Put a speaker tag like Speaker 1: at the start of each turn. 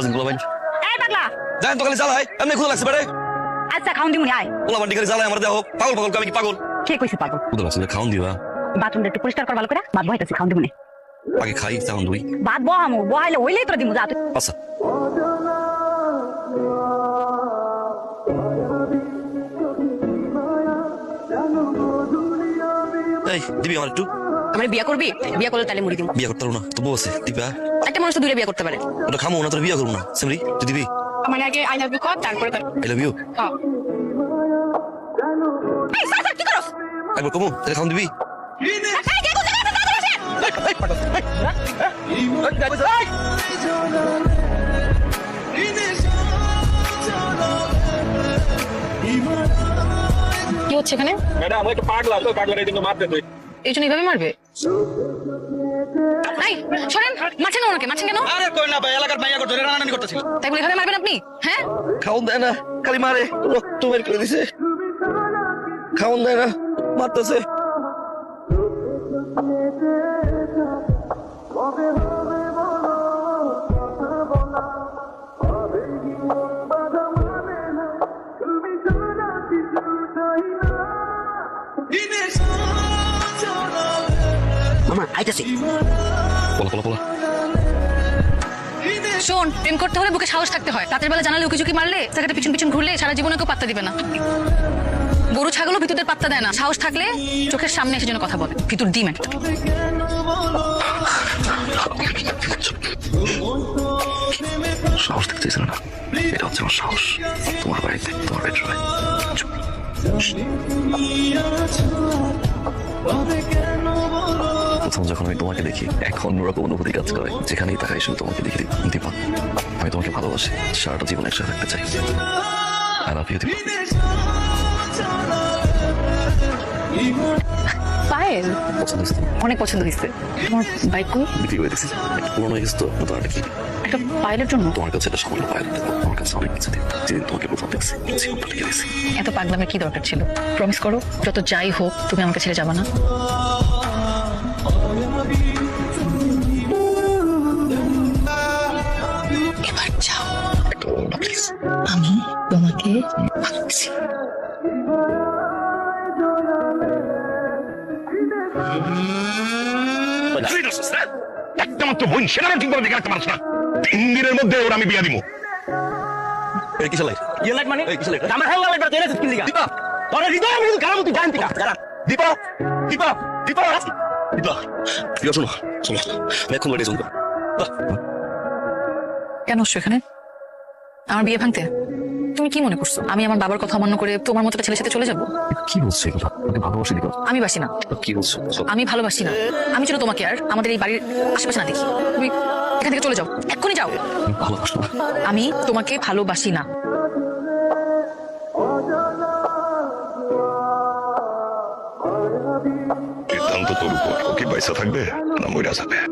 Speaker 1: কাজিনগুলো ভাই।
Speaker 2: এই পাগলা!
Speaker 1: জানেন তো খালি জ্বালায় এমনি খুদা লাগছে বেড়ে।
Speaker 2: আচ্ছা খাউন দিমুনি আয়।
Speaker 1: ওলা বান্ডি খালি জ্বালায় আমার দেহ পাগল পাগল আমি কি পাগল?
Speaker 2: কে কইছে পাগল?
Speaker 1: খুদা লাগছে খাওন দিবা।
Speaker 2: বাথরুমটা একটু পরিষ্কার কর ভালো করে। বাদ বহাইতাছি খাউন দিমুনি।
Speaker 1: আগে খাই তখন দুই
Speaker 2: বাদ বহামু বহাইলে হইলেই তোরা দিমু যা তুই।
Speaker 1: আচ্ছা। এই দিবি আমার একটু।
Speaker 3: আমার বিয়ে করবি বিয়ে করলে তাহলে মুড়ি দিব
Speaker 1: বিয়ে করতে পারব না তো বউ আছে দিবা
Speaker 3: একটা মানুষ তো দূরে বিয়ে করতে পারে
Speaker 1: ওটা খামো না তোর বিয়ে করব না সেমরি তুই দিবি
Speaker 3: মানে আগে আই লাভ ইউ কর তারপরে
Speaker 1: আই লাভ ইউ একবার কমু তাহলে খাওন দিবি
Speaker 2: কে
Speaker 3: হচ্ছে এখানে
Speaker 4: ম্যাডাম একটু পাগলা তো পাগলার এই জন্য মারতে তুই
Speaker 3: এই জন্য এইভাবে মারবে? এই শোনেন মারছেন ওনাকে? মারছেন কেন?
Speaker 4: আরে কই না ভাই এলাকার মাইয়া ধরে রানানি করতেছিল।
Speaker 3: তাই বলে এভাবে মারবেন আপনি? হ্যাঁ?
Speaker 1: খাওন দেয় না খালি মারে রক্ত বের করে দিছে। খাওন দেয় না মারতেছে।
Speaker 2: মামা আইতাছি।
Speaker 1: বলা বলা বলা
Speaker 3: শোন প্রেম করতে হলে বুকে সাহস থাকতে হয়। রাতের বেলা জানালে উকি ঝুঁকি মারলে জায়গাটা পিছন পিছন ঘুরলে সারা জীবনে কেউ পাত্তা দিবে না। গরু ছাগলও ভিতরদের পাত্তা দেয় না। সাহস থাকলে চোখের সামনে এসে যেন কথা বলে। ভিতর ডিম একটা।
Speaker 1: সাহস দেখতে চাইছিল না এটা হচ্ছে আমার সাহস। তোমার বাড়িতে তোমার বেডরুমে প্রথম যখন আমি তোমাকে দেখি এক অন্যরকম অনুভূতি কাজ করে। যেখানেই তাকাই শুধু তোমাকে দেখি দীপা। আমি তোমাকে ভালোবাসি। সারাটা জীবন একসাথে থাকতে চাই। লাভ ইউ
Speaker 3: পায়েল অনেক পছন্দ হয়েছে। তোমার বাইক কই
Speaker 1: বিক্রি করে দিয়েছি। পুরোনো হয়ে গেছে তো নতুন একটা কি।
Speaker 3: একটা পায়েলের জন্য?
Speaker 1: তোমার কাছে এটা সামান্য দেবো। আমার কাছে অনেক কিছু দিন যেদিন তোমাকে প্রথম দেখছি দিয়েছি।
Speaker 3: এত পাগলামের কি দরকার ছিল? প্রমিস করো যত যাই হোক তুমি আমাকে ছেড়ে যাবা না? এবার যাও আমি তোমাকে ভালোবাসি।
Speaker 4: একটা মাত্র বোন সেটাও ঠিকভাবে দেখে রাখতে পারছ না। তিন দিনের মধ্যে ওর আমি বিয়া দিব।
Speaker 1: এই কিসের লাইট
Speaker 4: ইয়ে লাইট মানে
Speaker 1: এই কিসের লাইট
Speaker 4: আমার হাওয়া লাইট জেনেছিস কি লিগা
Speaker 1: দীপা!
Speaker 4: তোর হৃদয় আমি কারণ তুই জানতি না
Speaker 1: দীপা! দীপা! দীপা! দীপা দীপা শোনো শোনো আমি এখন বাড়ি শুনব
Speaker 3: কেন আসছো এখানে? আমার বিয়ে ভাঙতে? তুমি কি মনে করছ? আমি আমার বাবার কথা অমান্য করে তোমার মতো ছেলের সাথে চলে যাব?
Speaker 1: কি বলছো এগুলো? তোকে ভালোবাসি দীপা
Speaker 3: আমি বাসি না।
Speaker 1: কি বলছো?
Speaker 3: আমি ভালোবাসি না। আমি ছিল তোমাকে আর আমাদের এই বাড়ির আশেপাশে না দেখি। তুমি এখান থেকে চলে যাও। এক্ষুনি যাও।
Speaker 1: ভালোবাসো
Speaker 3: আমি তোমাকে ভালোবাসি না।
Speaker 5: সিদ্ধান্ত তোর উপর। ও কি পয়সা থাকবে? না মরিয়া যাবে।